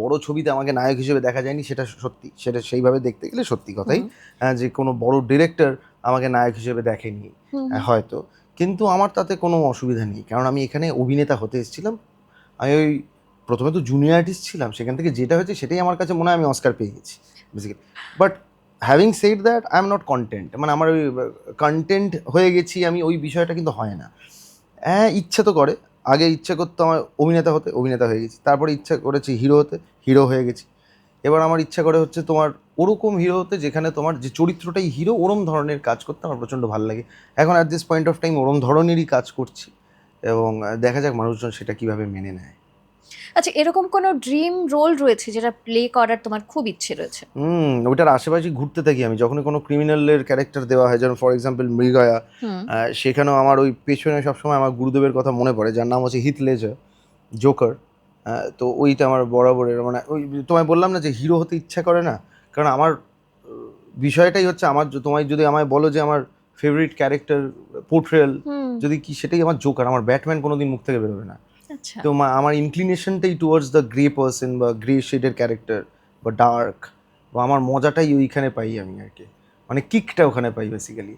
বড় ছবিতে আমাকে নায়ক হিসেবে দেখা যায়নি সেটা সত্যি। সেটা সেইভাবে দেখতে গেলে সত্যি কথাই হ্যাঁ, যে কোনো বড় ডিরেক্টর আমাকে নায়ক হিসেবে দেখেনি হ্যাঁ, হয়তো। কিন্তু আমার তাতে কোনো অসুবিধা নেই কারণ আমি এখানে অভিনেতা হতে এসেছিলাম। আমি ওই প্রথমে তো জুনিয়র আর্টিস্ট ছিলাম সেখান থেকে যেটা হয়েছে সেটাই আমার কাছে মনে হয় আমি অস্কার পেয়ে গেছি basically but having said that I am not content মানে আমার ওই কন্টেন্ট হয়ে গেছি আমি ওই বিষয়টা কিন্তু হয় না। হ্যাঁ ইচ্ছে তো করে আগে ইচ্ছে করতো আমার অভিনেতা হতে, অভিনেতা হয়ে গেছি। তারপরে ইচ্ছা করেছি হিরো হতে, হিরো হয়ে গেছি। এবার আমার ইচ্ছা করে হচ্ছে তোমার ওরকম হিরো হতে, যেখানে তোমার যে চরিত্রটাই হিরো, ওরম ধরনের কাজ করতে আমার প্রচণ্ড ভালো লাগে। এখন at this point of time ওরম ধরনেরই কাজ করছি এবং দেখা যাক মানুষজন সেটা কীভাবে মেনে নেয়। আচ্ছা এরকম কোনো ড্রিম রোল রয়েছে যেটা প্লে করার তোমার খুব ইচ্ছে রয়েছে? হুম ওইটার আশেপাশে ঘুরতে থাকি আমি। যখনই কোনো ক্রিমিনালের ক্যারেক্টার দেওয়া হয় যেমন ফর এক্সাম্পল মৃগয়া সেখানেও আমার ওই পেছনে সবসময় আমার গুরুদেবের কথা মনে পড়ে যার নাম হচ্ছে হিথ লেজার জোকার। তো ওইটা আমার বরাবরের মানে ওই তোমায় বললাম না যে হিরো হতে ইচ্ছা করে না? কারণ আমার বিষয়টাই হচ্ছে আমার তোমায় যদি আমায় বলো যে আমার ফেভারিট ক্যারেক্টার পোর্ট্রেল যদি কি সেটাই আমার জোকার আমার ব্যাটম্যান কোনোদিন মুখ থেকে বেরোবে না। তো মা- আমার ইনক্লিনেশনটাই টুয়ার্ডস দ্য গ্রে পার্সন বা গ্রে শেডের ক্যারেক্টার বা ডার্ক বা আমার মজাটাই ওইখানে পাই আমি আর কি। মানে কিকটা ওখানে পাই বেসিক্যালি